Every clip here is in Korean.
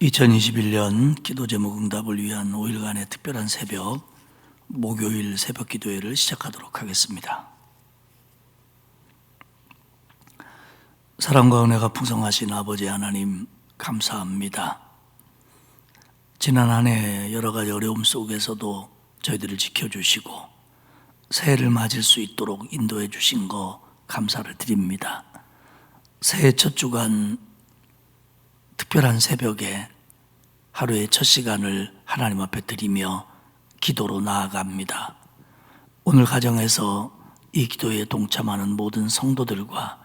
2021년 기도 제목 응답을 위한 5일간의 특별한 새벽 목요일 새벽 기도회를 시작하도록 하겠습니다. 사랑과 은혜가 풍성하신 아버지 하나님 감사합니다. 지난 한 해 여러 가지 어려움 속에서도 저희들을 지켜주시고 새해를 맞을 수 있도록 인도해 주신 거 감사를 드립니다. 새해 첫 주간 특별한 새벽에 하루의 첫 시간을 하나님 앞에 드리며 기도로 나아갑니다. 오늘 가정에서 이 기도에 동참하는 모든 성도들과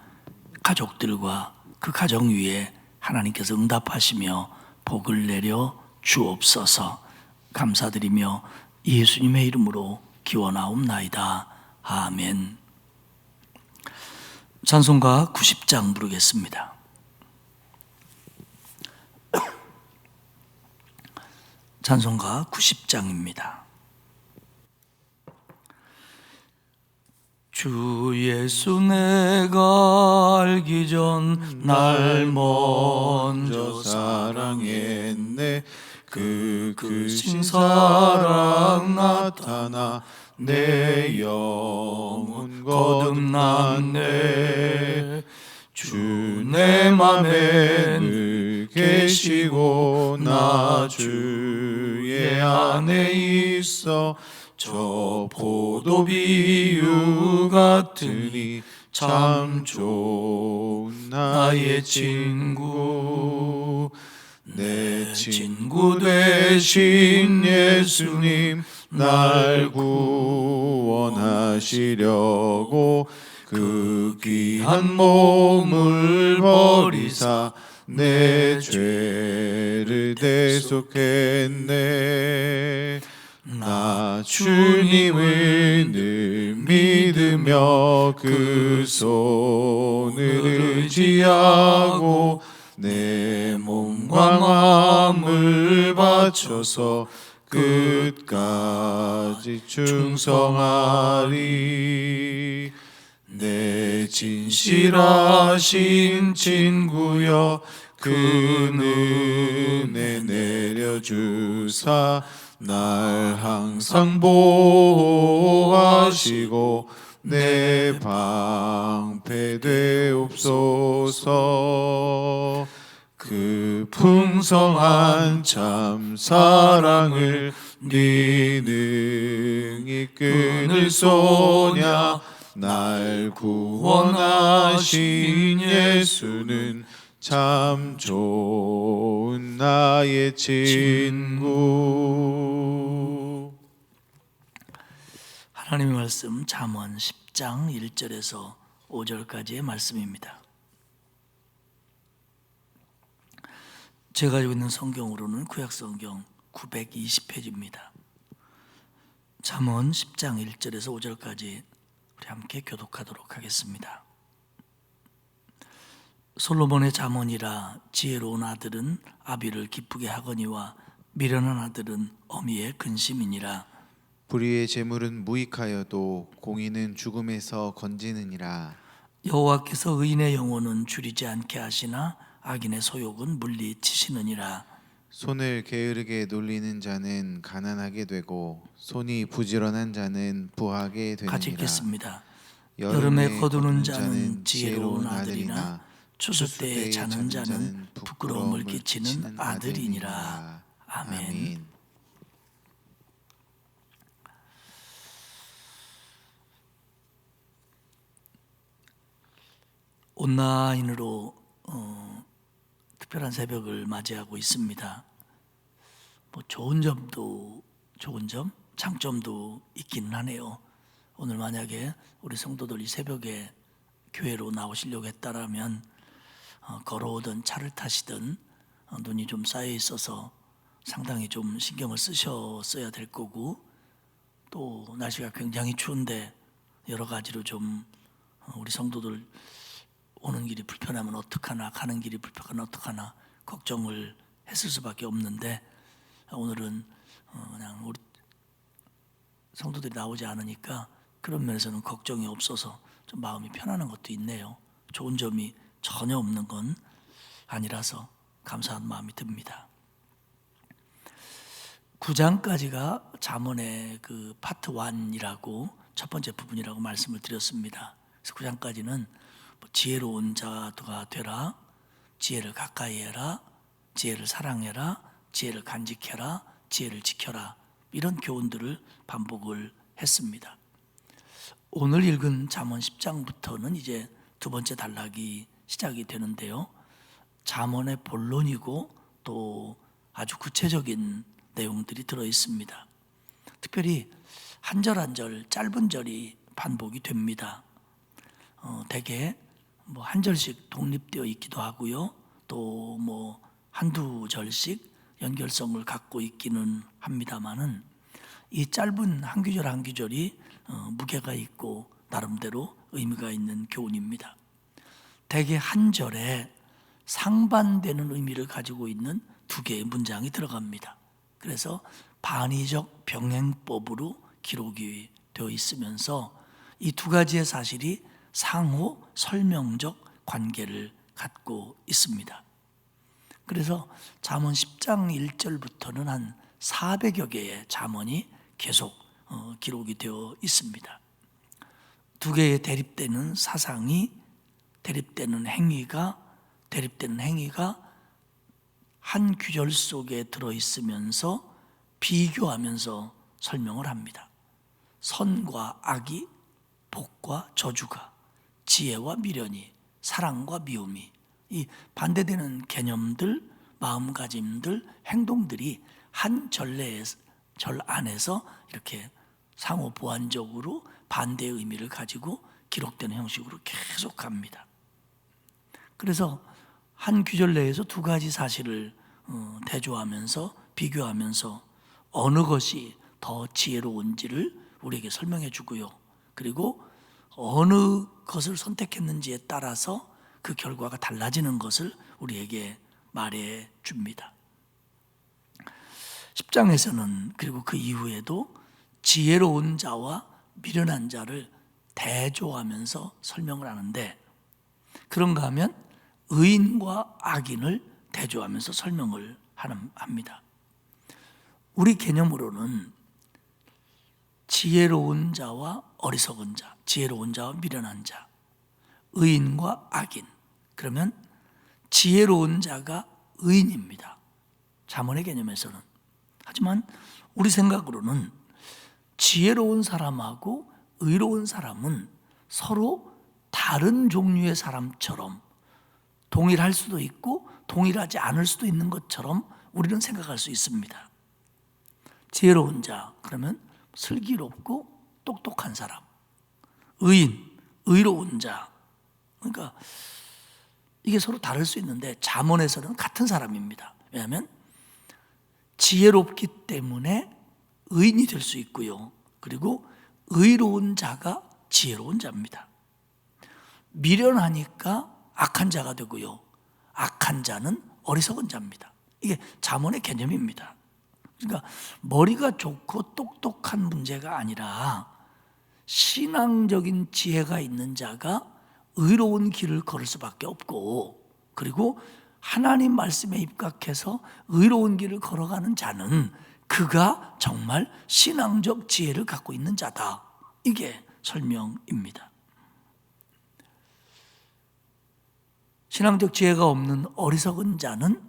가족들과 그 가정 위에 하나님께서 응답하시며 복을 내려 주옵소서 감사드리며 예수님의 이름으로 기원하옵나이다. 아멘. 찬송가 90장 부르겠습니다. 찬송가 90장입니다. 주 예수 내가 알기 전 날 먼저 사랑했네 그 크신 사랑 나타나 내 영혼 거듭났네 주 내 맘에 늘 계시고 나 주의 안에 있어 저 포도 비유 같으니 참 좋은 나의 친구. 내 친구 되신 예수님 날 구원하시려고 그 귀한 몸을 버리사 내 죄를 대속했네. 나 주님을 늘 믿으며 그 손을 의지하고 내 몸과 마음을 바쳐서 끝까지 충성하리 내 진실하신 친구여 그 은혜 내려주사 날 항상 보호하시고 내 방패 되옵소서. 그 풍성한 참 사랑을 네 능히 끈을 쏘냐 날 구원하신 예수는 참 좋은 나의 친구 하나님의 말씀 잠언 10장 1절에서 5절까지의 말씀입니다. 제가 가지고 있는 성경으로는 구약 성경 920페이지입니다. 잠언 10장 1절에서 5절까지 우리 함께 교독하도록 하겠습니다. 솔로몬의 잠언이라 지혜로운 아들은 아비를 기쁘게 하거니와 미련한 아들은 어미의 근심이니라. 불의의 재물은 무익하여도 공의는 죽음에서 건지느니라. 여호와께서 의인의 영혼은 줄이지 않게 하시나 악인의 소욕은 물리치시느니라. 손을 게으르게 놀리는 자는 가난하게 되고 손이 부지런한 자는 부하게 되느니라. 같이 읽겠습니다. 여름에 거두는 자는 지혜로운 아들이나 추수 때에 자는 자는 부끄러움을 끼치는 아들이니라. 아멘. 온라인으로 어, 특별한 새벽을 맞이하고 있습니다. 뭐 좋은 점도 좋은 점, 장점도 있기는 하네요. 오늘 만약에 우리 성도들 이 새벽에 교회로 나오시려고 했다라면 어, 걸어오던 차를 타시든 어, 눈이 좀 쌓여 있어서 상당히 좀 신경을 쓰셨어야 될 거고 또 날씨가 굉장히 추운데 여러 가지로 좀 어, 우리 성도들 오는 길이 불편하면 어떡하나 가는 길이 불편하면 어떡하나 걱정을 했을 수밖에 없는데 오늘은 어, 그냥 우리 성도들이 나오지 않으니까 그런 면에서는 걱정이 없어서 좀 마음이 편안한 것도 있네요. 좋은 점이 전혀 없는 건 아니라서 감사한 마음이 듭니다. 9장까지가 잠언의 그 파트 1이라고 첫 번째 부분이라고 말씀을 드렸습니다. 그래서 9장까지는 뭐 지혜로운 자가 되라, 지혜를 가까이 해라, 지혜를 사랑해라, 지혜를 간직해라, 지혜를 지켜라 이런 교훈들을 반복을 했습니다. 오늘 읽은 잠언 10장부터는 이제 두 번째 단락이 시작이 되는데요. 잠언의 본론이고 또 아주 구체적인 내용들이 들어 있습니다. 특별히 한 절 한 절 짧은 절이 반복이 됩니다. 어, 대개 뭐 한 절씩 독립되어 있기도 하고요. 또 뭐 한두 절씩 연결성을 갖고 있기는 합니다만은 이 짧은 한 구절 한 구절이 어, 무게가 있고 나름대로 의미가 있는 교훈입니다. 대개 한 절에 상반되는 의미를 가지고 있는 두 개의 문장이 들어갑니다. 그래서 반의적 병행법으로 기록이 되어 있으면서 이 두 가지의 사실이 상호 설명적 관계를 갖고 있습니다. 그래서 잠언 10장 1절부터는 한 400여 개의 잠언이 계속 어, 기록이 되어 있습니다. 두 개의 대립되는 사상이 대립되는 행위가 대립되는 행위가 한 규절 속에 들어 있으면서 비교하면서 설명을 합니다. 선과 악이 복과 저주가 지혜와 미련이 사랑과 미움이 이 반대되는 개념들, 마음가짐들, 행동들이 한 전례의 절 안에서 이렇게 상호 보완적으로 반대의 의미를 가지고 기록되는 형식으로 계속 갑니다. 그래서 한 규절 내에서 두 가지 사실을 어, 대조하면서 비교하면서 어느 것이 더 지혜로운지를 우리에게 설명해 주고요. 그리고 어느 것을 선택했는지에 따라서 그 결과가 달라지는 것을 우리에게 말해 줍니다. 10장에서는 그리고 그 이후에도 지혜로운 자와 미련한 자를 대조하면서 설명을 하는데 그런가 하면 의인과 악인을 대조하면서 설명을 합니다. 우리 개념으로는 지혜로운 자와 어리석은 자, 지혜로운 자와 미련한 자, 의인과 악인. 그러면 지혜로운 자가 의인입니다. 자문의 개념에서는. 하지만 우리 생각으로는 지혜로운 사람하고 의로운 사람은 서로 다른 종류의 사람처럼 동일할 수도 있고 동일하지 않을 수도 있는 것처럼 우리는 생각할 수 있습니다. 지혜로운 자, 그러면 슬기롭고 똑똑한 사람. 의인, 의로운 자. 그러니까 이게 서로 다를 수 있는데 잠언에서는 같은 사람입니다. 왜냐하면 지혜롭기 때문에 의인이 될 수 있고요. 그리고 의로운 자가 지혜로운 자입니다. 미련하니까 악한 자가 되고요. 악한 자는 어리석은 자입니다. 이게 잠언의 개념입니다. 그러니까 머리가 좋고 똑똑한 문제가 아니라 신앙적인 지혜가 있는 자가 의로운 길을 걸을 수밖에 없고 그리고 하나님 말씀에 입각해서 의로운 길을 걸어가는 자는 그가 정말 신앙적 지혜를 갖고 있는 자다. 이게 설명입니다. 신앙적 지혜가 없는 어리석은 자는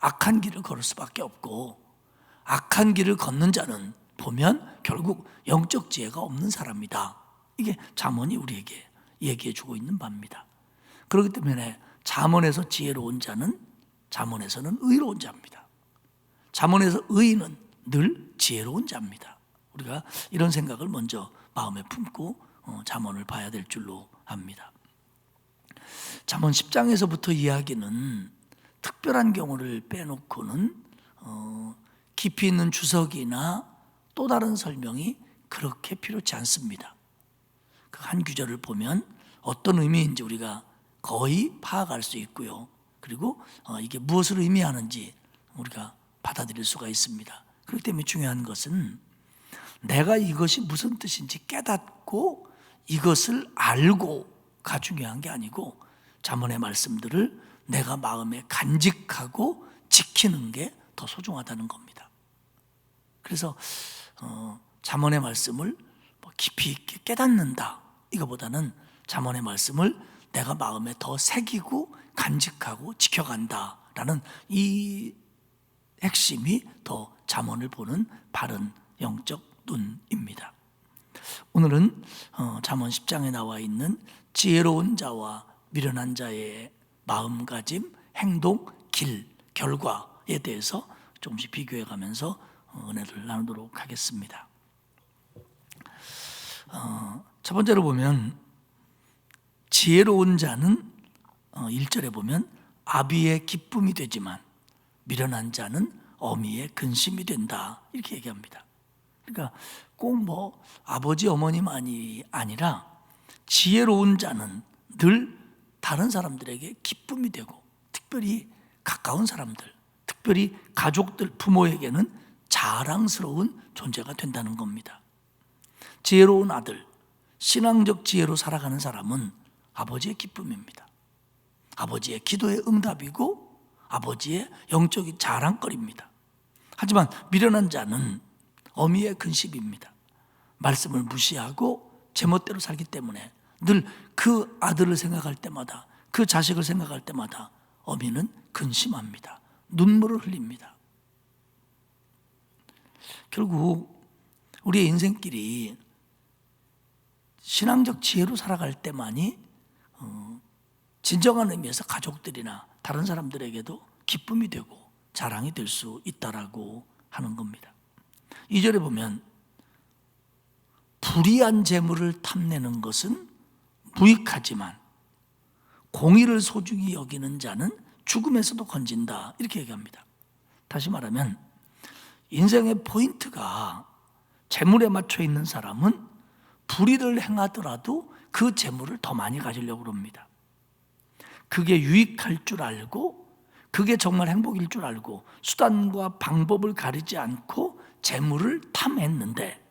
악한 길을 걸을 수밖에 없고 악한 길을 걷는 자는 보면 결국 영적 지혜가 없는 사람이다. 이게 잠언이 우리에게 얘기해 주고 있는 바입니다. 그렇기 때문에 잠언에서 지혜로운 자는 잠언에서는 의로운 자입니다. 잠언에서 의인은 늘 지혜로운 자입니다. 우리가 이런 생각을 먼저 마음에 품고 어, 잠언을 봐야 될 줄로 압니다. 잠언 10장에서부터 이야기는 특별한 경우를 빼놓고는 어, 깊이 있는 주석이나 또 다른 설명이 그렇게 필요치 않습니다. 그한 구절을 보면 어떤 의미인지 우리가 거의 파악할 수 있고요. 그리고 어, 이게 무엇을 의미하는지 우리가 받아들일 수가 있습니다. 그렇기 때문에 중요한 것은 내가 이것이 무슨 뜻인지 깨닫고 이것을 알고가 중요한 게 아니고 자문의 말씀들을 내가 마음에 간직하고 지키는 게 더 소중하다는 겁니다. 그래서 어, 잠언의 말씀을 뭐 깊이 있게 깨닫는다 이거보다는 잠언의 말씀을 내가 마음에 더 새기고 간직하고 지켜간다라는 이 핵심이 더 잠언을 보는 바른 영적 눈입니다. 오늘은 어, 잠언 10장에 나와 있는 지혜로운 자와 미련한 자의 마음가짐, 행동, 길, 결과에 대해서 조금씩 비교해 가면서 어, 은혜를 나누도록 하겠습니다. 어, 첫 번째로 보면 지혜로운 자는 어, 1절에 보면 아비의 기쁨이 되지만 미련한 자는 어미의 근심이 된다 이렇게 얘기합니다. 그러니까 꼭 뭐 아버지 어머니만이 아니라 지혜로운 자는 늘 다른 사람들에게 기쁨이 되고 특별히 가까운 사람들, 특별히 가족들, 부모에게는 자랑스러운 존재가 된다는 겁니다. 지혜로운 아들, 신앙적 지혜로 살아가는 사람은 아버지의 기쁨입니다. 아버지의 기도의 응답이고 아버지의 영적인 자랑거리입니다. 하지만 미련한 자는 어미의 근심입니다. 말씀을 무시하고 제멋대로 살기 때문에 늘 그 아들을 생각할 때마다 그 자식을 생각할 때마다 어미는 근심합니다. 눈물을 흘립니다. 결국 우리의 인생길이 신앙적 지혜로 살아갈 때만이 어, 진정한 의미에서 가족들이나 다른 사람들에게도 기쁨이 되고 자랑이 될 수 있다라고 하는 겁니다. 2절에 보면 불의한 재물을 탐내는 것은 무익하지만 공의를 소중히 여기는 자는 죽음에서도 건진다 이렇게 얘기합니다. 다시 말하면 인생의 포인트가 재물에 맞춰 있는 사람은 불의를 행하더라도 그 재물을 더 많이 가지려고 합니다. 그게 유익할 줄 알고 그게 정말 행복일 줄 알고 수단과 방법을 가리지 않고 재물을 탐했는데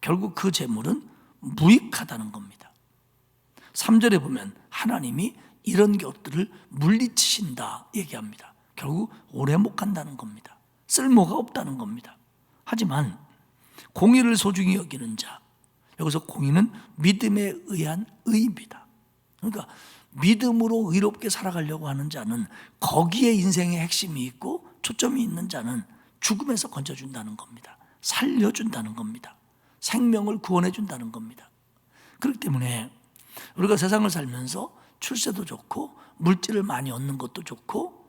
결국 그 재물은 무익하다는 겁니다. 3절에 보면 하나님이 이런 것들을 물리치신다 얘기합니다. 결국 오래 못 간다는 겁니다. 쓸모가 없다는 겁니다. 하지만 공의를 소중히 여기는 자 여기서 공의는 믿음에 의한 의입니다. 그러니까 믿음으로 의롭게 살아가려고 하는 자는 거기에 인생의 핵심이 있고 초점이 있는 자는 죽음에서 건져준다는 겁니다. 살려준다는 겁니다. 생명을 구원해 준다는 겁니다. 그렇기 때문에 우리가 세상을 살면서 출세도 좋고 물질을 많이 얻는 것도 좋고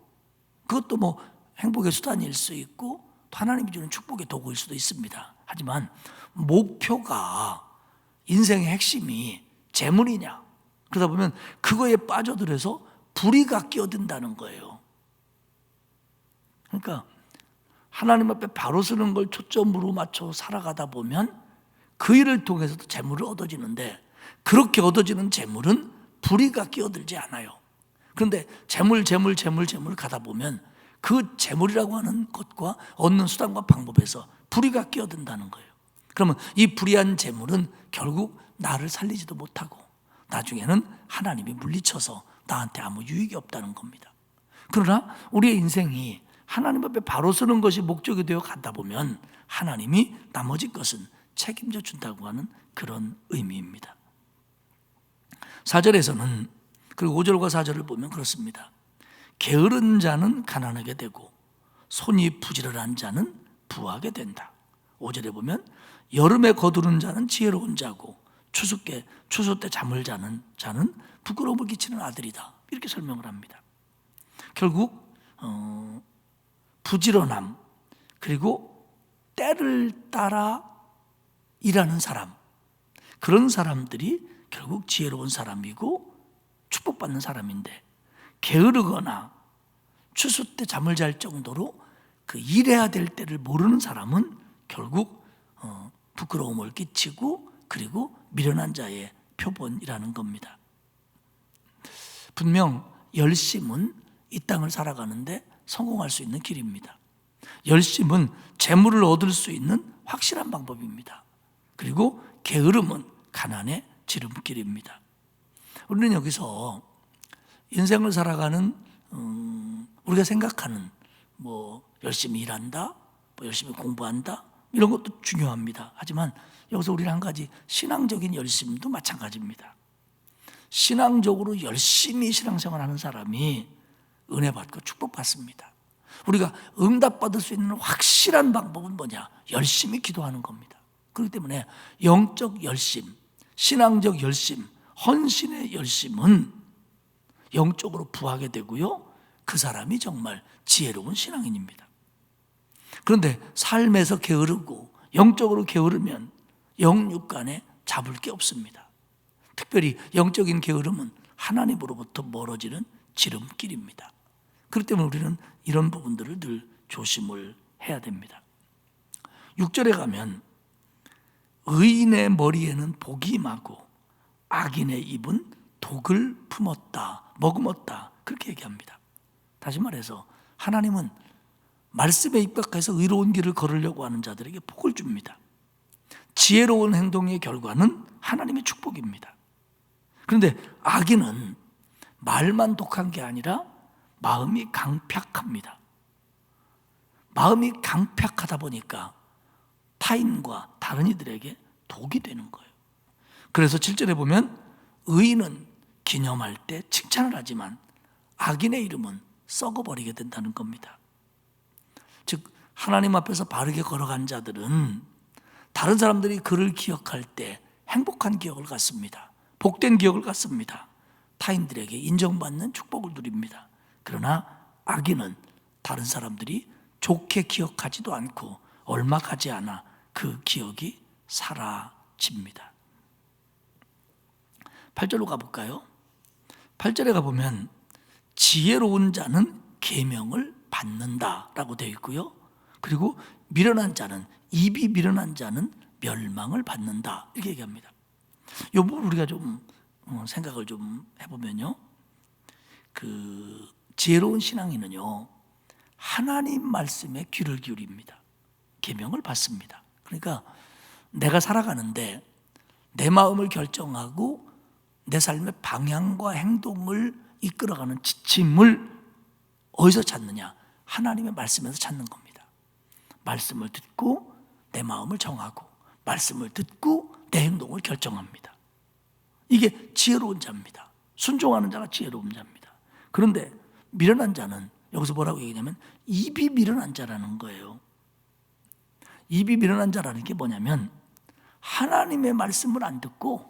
그것도 뭐 행복의 수단일 수 있고 또 하나님이 주는 축복의 도구일 수도 있습니다. 하지만 목표가 인생의 핵심이 재물이냐 그러다 보면 그거에 빠져들어서 불의가 끼어든다는 거예요. 그러니까 하나님 앞에 바로 서는 걸 초점으로 맞춰 살아가다 보면 그 일을 통해서도 재물을 얻어지는데 그렇게 얻어지는 재물은 불의가 끼어들지 않아요. 그런데 재물, 재물, 재물, 재물 가다 보면 그 재물이라고 하는 것과 얻는 수단과 방법에서 불의가 끼어든다는 거예요. 그러면 이 불의한 재물은 결국 나를 살리지도 못하고 나중에는 하나님이 물리쳐서 나한테 아무 유익이 없다는 겁니다. 그러나 우리의 인생이 하나님 앞에 바로 서는 것이 목적이 되어 가다 보면 하나님이 나머지 것은 책임져 준다고 하는 그런 의미입니다. 4절에서는 그리고 5절과 4절을 보면 그렇습니다. 게으른 자는 가난하게 되고 손이 부지런한 자는 부하게 된다. 5절에 보면 여름에 거두는 자는 지혜로운 자고 추수께 추수 때 잠을 자는 자는 부끄러움을 끼치는 아들이다. 이렇게 설명을 합니다. 결국 어, 부지런함 그리고 때를 따라 일하는 사람 그런 사람들이 결국 지혜로운 사람이고 축복받는 사람인데 게으르거나 추수 때 잠을 잘 정도로 그 일해야 될 때를 모르는 사람은 결국 어, 부끄러움을 끼치고 그리고 미련한 자의 표본이라는 겁니다. 분명 열심은 이 땅을 살아가는데 성공할 수 있는 길입니다. 열심은 재물을 얻을 수 있는 확실한 방법입니다. 그리고 게으름은 가난의 지름길입니다. 우리는 여기서 인생을 살아가는 음, 우리가 생각하는 뭐 열심히 일한다, 뭐 열심히 공부한다, 이런 것도 중요합니다. 하지만 여기서 우리는 한 가지 신앙적인 열심도 마찬가지입니다. 신앙적으로 열심히 신앙생활하는 사람이 은혜 받고 축복 받습니다. 우리가 응답받을 수 있는 확실한 방법은 뭐냐? 열심히 기도하는 겁니다. 그렇기 때문에 영적 열심, 신앙적 열심, 헌신의 열심은 영적으로 부하게 되고요. 그 사람이 정말 지혜로운 신앙인입니다. 그런데 삶에서 게으르고 영적으로 게으르면 영육 간에 잡을 게 없습니다. 특별히 영적인 게으름은 하나님으로부터 멀어지는 지름길입니다. 그렇기 때문에 우리는 이런 부분들을 늘 조심을 해야 됩니다. 6절에 가면 의인의 머리에는 복이 임하고 악인의 입은 독을 품었다, 머금었다 그렇게 얘기합니다. 다시 말해서 하나님은 말씀에 입각해서 의로운 길을 걸으려고 하는 자들에게 복을 줍니다. 지혜로운 행동의 결과는 하나님의 축복입니다. 그런데 악인은 말만 독한 게 아니라 마음이 강팍합니다. 마음이 강팍하다 보니까 타인과 다른 이들에게 독이 되는 거예요. 그래서 7절에 보면 의인은 기념할 때 칭찬을 하지만 악인의 이름은 썩어버리게 된다는 겁니다. 즉 하나님 앞에서 바르게 걸어간 자들은 다른 사람들이 그를 기억할 때 행복한 기억을 갖습니다. 복된 기억을 갖습니다. 타인들에게 인정받는 축복을 누립니다. 그러나 악인은 다른 사람들이 좋게 기억하지도 않고 얼마 가지 않아 그 기억이 사라집니다. 8절로 가볼까요? 8절에 가보면 지혜로운 자는 계명을 받는다라고 되어 있고요. 그리고 미련한 자는 입이 미련한 자는 멸망을 받는다 이렇게 얘기합니다. 이 부분 우리가 좀 어, 생각을 좀 해보면요, 그 지혜로운 신앙인은요 하나님 말씀에 귀를 기울입니다. 계명을 받습니다. 그러니까 내가 살아가는데 내 마음을 결정하고 내 삶의 방향과 행동을 이끌어가는 지침을 어디서 찾느냐? 하나님의 말씀에서 찾는 겁니다. 말씀을 듣고 내 마음을 정하고 말씀을 듣고 내 행동을 결정합니다. 이게 지혜로운 자입니다. 순종하는 자가 지혜로운 자입니다. 그런데 미련한 자는 여기서 뭐라고 얘기냐면 입이 미련한 자라는 거예요. 입이 미련한 자라는 게 뭐냐면 하나님의 말씀을 안 듣고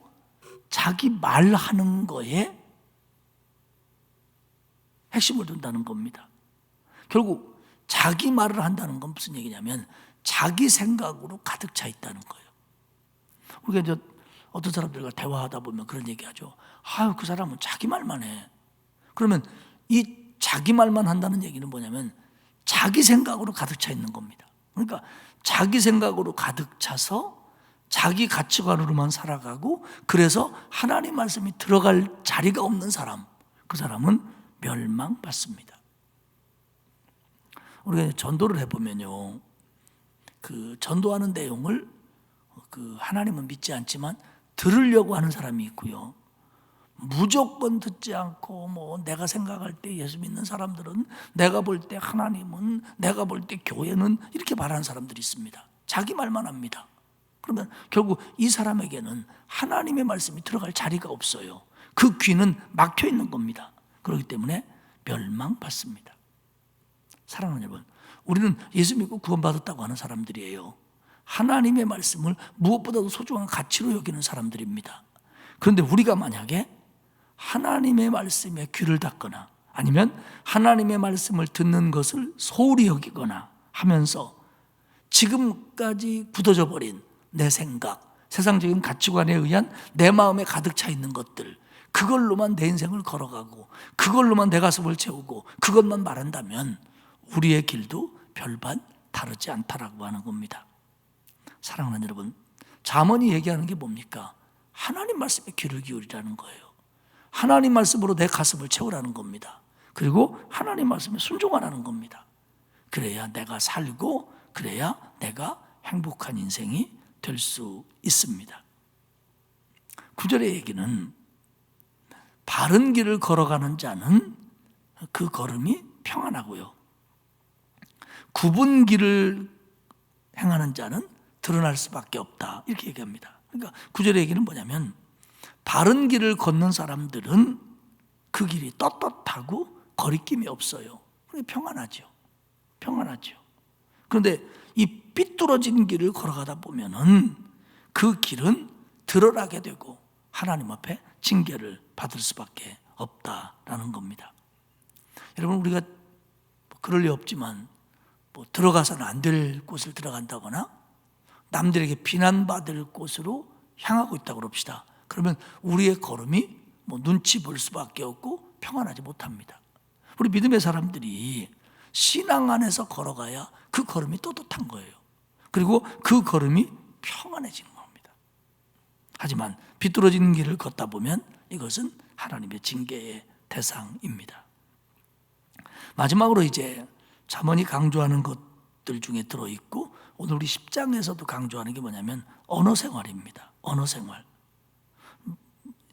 자기 말하는 거에 핵심을 둔다는 겁니다. 결국 자기 말을 한다는 건 무슨 얘기냐면 자기 생각으로 가득 차 있다는 거예요. 우리가 이제 어떤 사람들과 대화하다 보면 그런 얘기하죠. 아유 그 사람은 자기 말만 해. 그러면 이 자기 말만 한다는 얘기는 뭐냐면 자기 생각으로 가득 차 있는 겁니다. 그러니까 자기 생각으로 가득 차서 자기 가치관으로만 살아가고 그래서 하나님 말씀이 들어갈 자리가 없는 사람, 그 사람은 멸망받습니다. 우리가 전도를 해보면요, 그 전도하는 내용을 그 하나님은 믿지 않지만 들으려고 하는 사람이 있고요. 무조건 듣지 않고 뭐 내가 생각할 때 예수 믿는 사람들은 내가 볼 때 하나님은 내가 볼 때 교회는 이렇게 말하는 사람들이 있습니다. 자기 말만 합니다. 그러면 결국 이 사람에게는 하나님의 말씀이 들어갈 자리가 없어요. 그 귀는 막혀 있는 겁니다. 그렇기 때문에 멸망받습니다. 사랑하는 여러분, 우리는 예수 믿고 구원받았다고 하는 사람들이에요. 하나님의 말씀을 무엇보다도 소중한 가치로 여기는 사람들입니다. 그런데 우리가 만약에 하나님의 말씀에 귀를 닫거나 아니면 하나님의 말씀을 듣는 것을 소홀히 여기거나 하면서 지금까지 굳어져 버린 내 생각, 세상적인 가치관에 의한 내 마음에 가득 차 있는 것들, 그걸로만 내 인생을 걸어가고, 그걸로만 내 가슴을 채우고, 그것만 말한다면 우리의 길도 별반 다르지 않다라고 하는 겁니다. 사랑하는 여러분, 잠언이 얘기하는 게 뭡니까? 하나님 말씀에 귀를 기울이라는 거예요. 하나님 말씀으로 내 가슴을 채우라는 겁니다. 그리고 하나님 말씀에 순종하라는 겁니다. 그래야 내가 살고, 그래야 내가 행복한 인생이 될 수 있습니다. 구절의 얘기는 바른 길을 걸어가는 자는 그 걸음이 평안하고요. 굽은 길을 행하는 자는 드러날 수밖에 없다. 이렇게 얘기합니다. 그러니까 구절의 얘기는 뭐냐면 바른 길을 걷는 사람들은 그 길이 떳떳하고 거리낌이 없어요. 평안하죠. 평안하죠. 그런데 이 삐뚤어진 길을 걸어가다 보면은 그 길은 드러나게 되고 하나님 앞에 징계를 받을 수밖에 없다라는 겁니다. 여러분 우리가 뭐 그럴 리 없지만 뭐 들어가서는 안 될 곳을 들어간다거나 남들에게 비난받을 곳으로 향하고 있다고 그럽시다. 그러면 우리의 걸음이 뭐 눈치 볼 수밖에 없고 평안하지 못합니다. 우리 믿음의 사람들이 신앙 안에서 걸어가야 그 걸음이 떳떳한 거예요. 그리고 그 걸음이 평안해지는 겁니다. 하지만 비뚤어지는 길을 걷다 보면 이것은 하나님의 징계의 대상입니다. 마지막으로 이제 잠언이 강조하는 것들 중에 들어 있고 오늘 우리 10장에서도 강조하는 게 뭐냐면 언어 생활입니다. 언어 생활.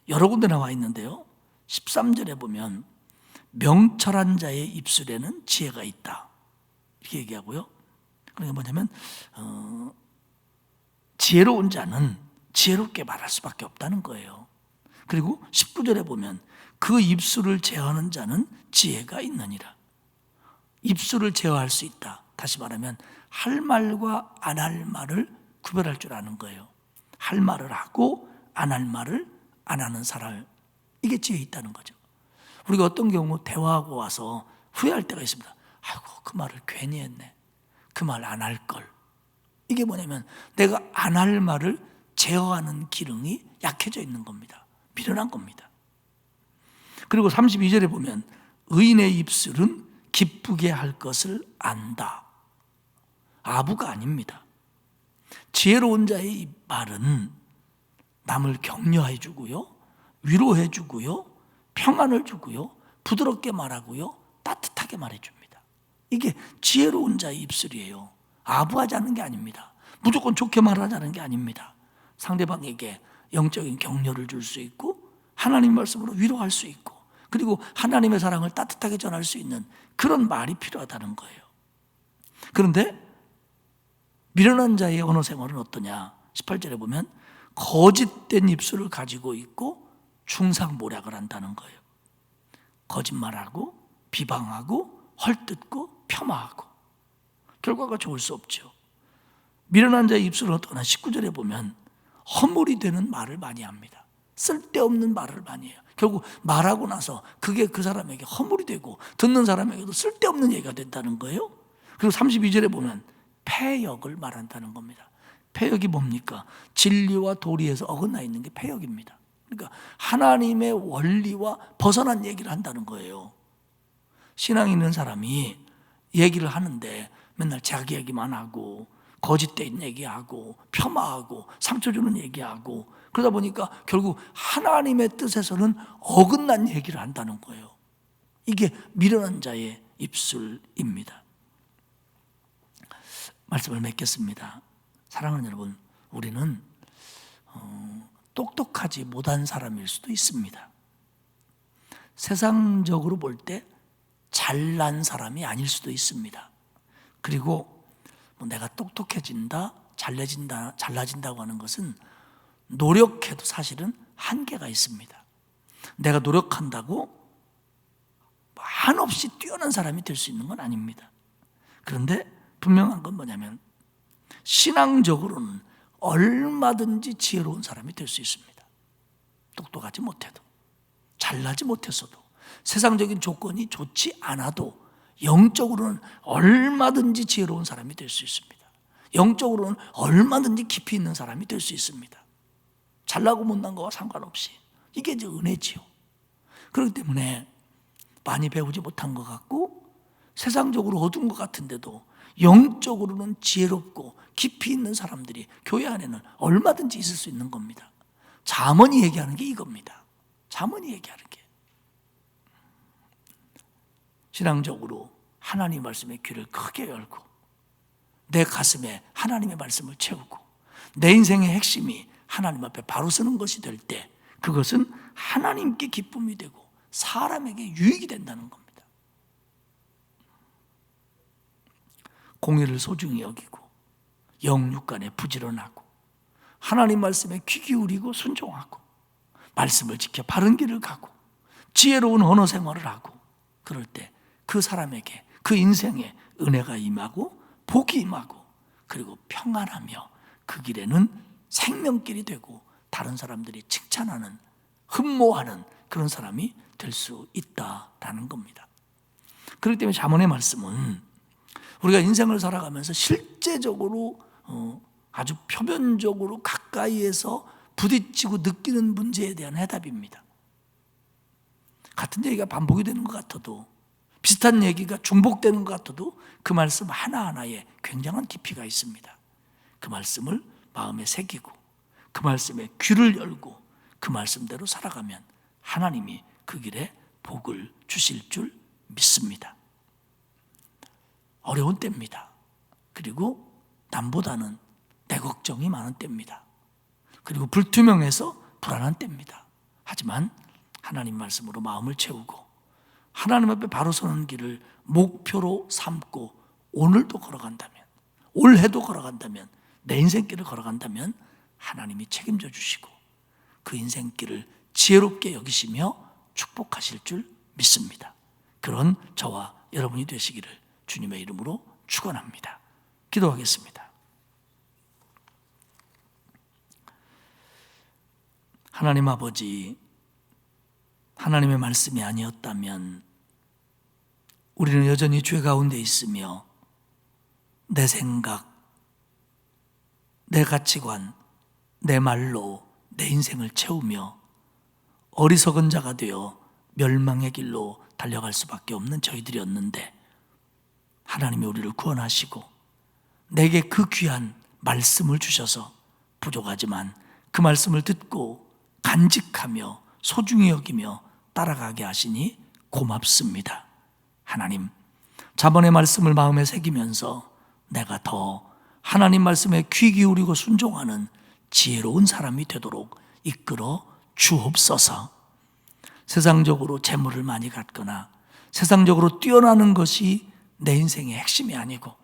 여러 군데 나와 있는데요. 13절에 보면 명철한 자의 입술에는 지혜가 있다. 이렇게 얘기하고요. 그게 뭐냐면 어, 지혜로운 자는 지혜롭게 말할 수밖에 없다는 거예요. 그리고 19절에 보면 그 입술을 제어하는 자는 지혜가 있느니라. 입술을 제어할 수 있다. 다시 말하면 할 말과 안 할 말을 구별할 줄 아는 거예요. 할 말을 하고 안 할 말을 안 하는 사람 이게 지혜 있다는 거죠. 우리가 어떤 경우 대화하고 와서 후회할 때가 있습니다. 아이고 그 말을 괜히 했네. 그 말 안 할 걸. 이게 뭐냐면 내가 안 할 말을 제어하는 기능이 약해져 있는 겁니다. 미련한 겁니다. 그리고 32절에 보면 의인의 입술은 기쁘게 할 것을 안다. 아부가 아닙니다. 지혜로운 자의 이 말은 남을 격려해 주고요. 위로해 주고요. 평안을 주고요. 부드럽게 말하고요. 따뜻하게 말해 줍니다. 이게 지혜로운 자의 입술이에요. 아부하지 않는 게 아닙니다. 무조건 좋게 말하자는 게 아닙니다. 상대방에게 영적인 격려를 줄 수 있고 하나님 말씀으로 위로할 수 있고 그리고 하나님의 사랑을 따뜻하게 전할 수 있는 그런 말이 필요하다는 거예요. 그런데 미련한 자의 언어 생활은 어떠냐? 18절에 보면 거짓된 입술을 가지고 있고 충상모략을 한다는 거예요. 거짓말하고 비방하고 헐뜯고 폄하하고 결과가 좋을 수 없죠. 미련한 자의 입술은 어떠나 19절에 보면 허물이 되는 말을 많이 합니다. 쓸데없는 말을 많이 해요. 결국 말하고 나서 그게 그 사람에게 허물이 되고 듣는 사람에게도 쓸데없는 얘기가 된다는 거예요. 그리고 32절에 보면 폐역을 말한다는 겁니다. 폐역이 뭡니까? 진리와 도리에서 어긋나 있는 게 폐역입니다. 그러니까 하나님의 원리와 벗어난 얘기를 한다는 거예요. 신앙 있는 사람이 얘기를 하는데 맨날 자기 얘기만 하고 거짓된 얘기하고 폄하하고 상처 주는 얘기하고 그러다 보니까 결국 하나님의 뜻에서는 어긋난 얘기를 한다는 거예요. 이게 미련한 자의 입술입니다. 말씀을 맺겠습니다. 사랑하는 여러분, 우리는 어, 똑똑하지 못한 사람일 수도 있습니다. 세상적으로 볼 때 잘난 사람이 아닐 수도 있습니다. 그리고 뭐 내가 똑똑해진다, 잘해진다, 잘나진다고 하는 것은 노력해도 사실은 한계가 있습니다. 내가 노력한다고 한없이 뛰어난 사람이 될 수 있는 건 아닙니다. 그런데 분명한 건 뭐냐면 신앙적으로는 얼마든지 지혜로운 사람이 될 수 있습니다. 똑똑하지 못해도 잘나지 못했어도 세상적인 조건이 좋지 않아도 영적으로는 얼마든지 지혜로운 사람이 될 수 있습니다. 영적으로는 얼마든지 깊이 있는 사람이 될 수 있습니다. 잘나고 못난 거와 상관없이 이게 이제 은혜지요. 그렇기 때문에 많이 배우지 못한 것 같고 세상적으로 어두운 것 같은데도 영적으로는 지혜롭고 깊이 있는 사람들이 교회 안에는 얼마든지 있을 수 있는 겁니다. 잠언이 얘기하는 게 이겁니다. 잠언이 얘기하는 게 신앙적으로 하나님 말씀의 귀를 크게 열고 내 가슴에 하나님의 말씀을 채우고 내 인생의 핵심이 하나님 앞에 바로 서는 것이 될 때 그것은 하나님께 기쁨이 되고 사람에게 유익이 된다는 겁니다. 공의를 소중히 여기고 영육간에 부지런하고 하나님 말씀에 귀 기울이고 순종하고 말씀을 지켜 바른 길을 가고 지혜로운 언어 생활을 하고 그럴 때 그 사람에게 그 인생에 은혜가 임하고 복이 임하고 그리고 평안하며 그 길에는 생명길이 되고 다른 사람들이 칭찬하는 흠모하는 그런 사람이 될 수 있다라는 겁니다. 그렇기 때문에 자문의 말씀은 우리가 인생을 살아가면서 실제적으로 어, 아주 표면적으로 가까이에서 부딪히고 느끼는 문제에 대한 해답입니다. 같은 얘기가 반복이 되는 것 같아도 비슷한 얘기가 중복되는 것 같아도 그 말씀 하나하나에 굉장한 깊이가 있습니다. 그 말씀을 마음에 새기고 그 말씀에 귀를 열고 그 말씀대로 살아가면 하나님이 그 길에 복을 주실 줄 믿습니다. 어려운 때입니다. 그리고 남보다는 내 걱정이 많은 때입니다. 그리고 불투명해서 불안한 때입니다. 하지만 하나님 말씀으로 마음을 채우고 하나님 앞에 바로 서는 길을 목표로 삼고 오늘도 걸어간다면 올해도 걸어간다면 내 인생길을 걸어간다면 하나님이 책임져 주시고 그 인생길을 지혜롭게 여기시며 축복하실 줄 믿습니다. 그런 저와 여러분이 되시기를 주님의 이름으로 축원합니다. 기도하겠습니다. 하나님 아버지 하나님의 말씀이 아니었다면 우리는 여전히 죄 가운데 있으며 내 생각, 내 가치관, 내 말로 내 인생을 채우며 어리석은 자가 되어 멸망의 길로 달려갈 수밖에 없는 저희들이었는데 하나님이 우리를 구원하시고 내게 그 귀한 말씀을 주셔서 부족하지만 그 말씀을 듣고 간직하며 소중히 여기며 따라가게 하시니 고맙습니다. 하나님, 자번의 말씀을 마음에 새기면서 내가 더 하나님 말씀에 귀 기울이고 순종하는 지혜로운 사람이 되도록 이끌어 주옵소서. 세상적으로 재물을 많이 갖거나 세상적으로 뛰어나는 것이 내 인생의 핵심이 아니고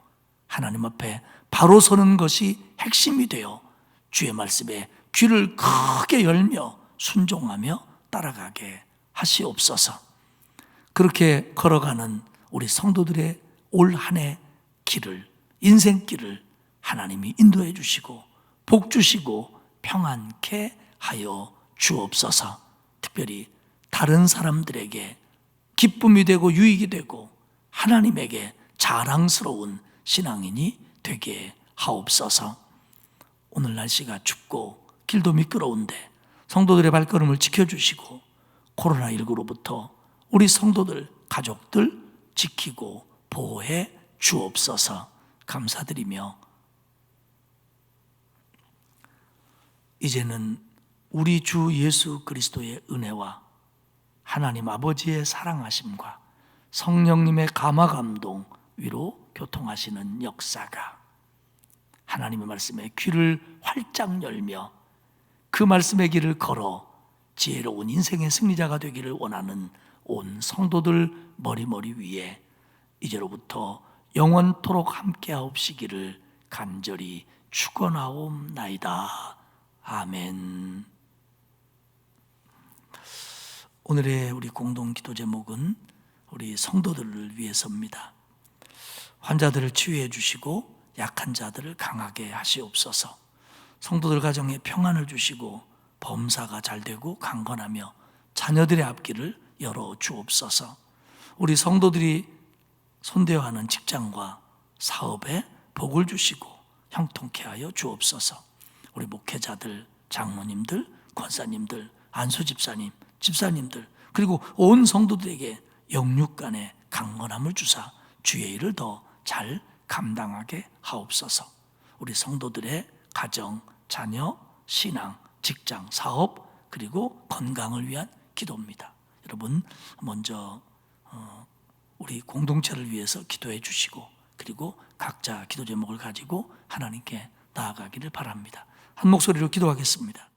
하나님 앞에 바로 서는 것이 핵심이 되어 주의 말씀에 귀를 크게 열며 순종하며 따라가게 하시옵소서. 그렇게 걸어가는 우리 성도들의 올 한 해 길을 인생길을 하나님이 인도해 주시고 복 주시고 평안케 하여 주옵소서. 특별히 다른 사람들에게 기쁨이 되고 유익이 되고 하나님에게 자랑스러운 신앙인이 되게 하옵소서. 오늘 날씨가 춥고 길도 미끄러운데 성도들의 발걸음을 지켜주시고 코로나19로부터 우리 성도들, 가족들 지키고 보호해 주옵소서 감사드리며 이제는 우리 주 예수 그리스도의 은혜와 하나님 아버지의 사랑하심과 성령님의 감화 감동 위로 교통하시는 역사가 하나님의 말씀에 귀를 활짝 열며 그 말씀의 길을 걸어 지혜로운 인생의 승리자가 되기를 원하는 온 성도들 머리머리 위에 이제로부터 영원토록 함께하옵시기를 간절히 축원하옵나이다. 아멘. 오늘의 우리 공동 기도 제목은 우리 성도들을 위해서입니다. 환자들을 치유해 주시고 약한 자들을 강하게 하시옵소서. 성도들 가정에 평안을 주시고 범사가 잘 되고 강건하며 자녀들의 앞길을 열어 주옵소서. 우리 성도들이 손대어 하는 직장과 사업에 복을 주시고 형통케 하여 주옵소서. 우리 목회자들, 장로님들, 권사님들, 안수 집사님, 집사님들 그리고 온 성도들에게 영육간의 강건함을 주사 주의 일을 더 잘 감당하게 하옵소서. 우리 성도들의 가정, 자녀, 신앙, 직장, 사업 그리고 건강을 위한 기도입니다. 여러분 먼저 어, 우리 공동체를 위해서 기도해 주시고 그리고 각자 기도 제목을 가지고 하나님께 나아가기를 바랍니다. 한 목소리로 기도하겠습니다.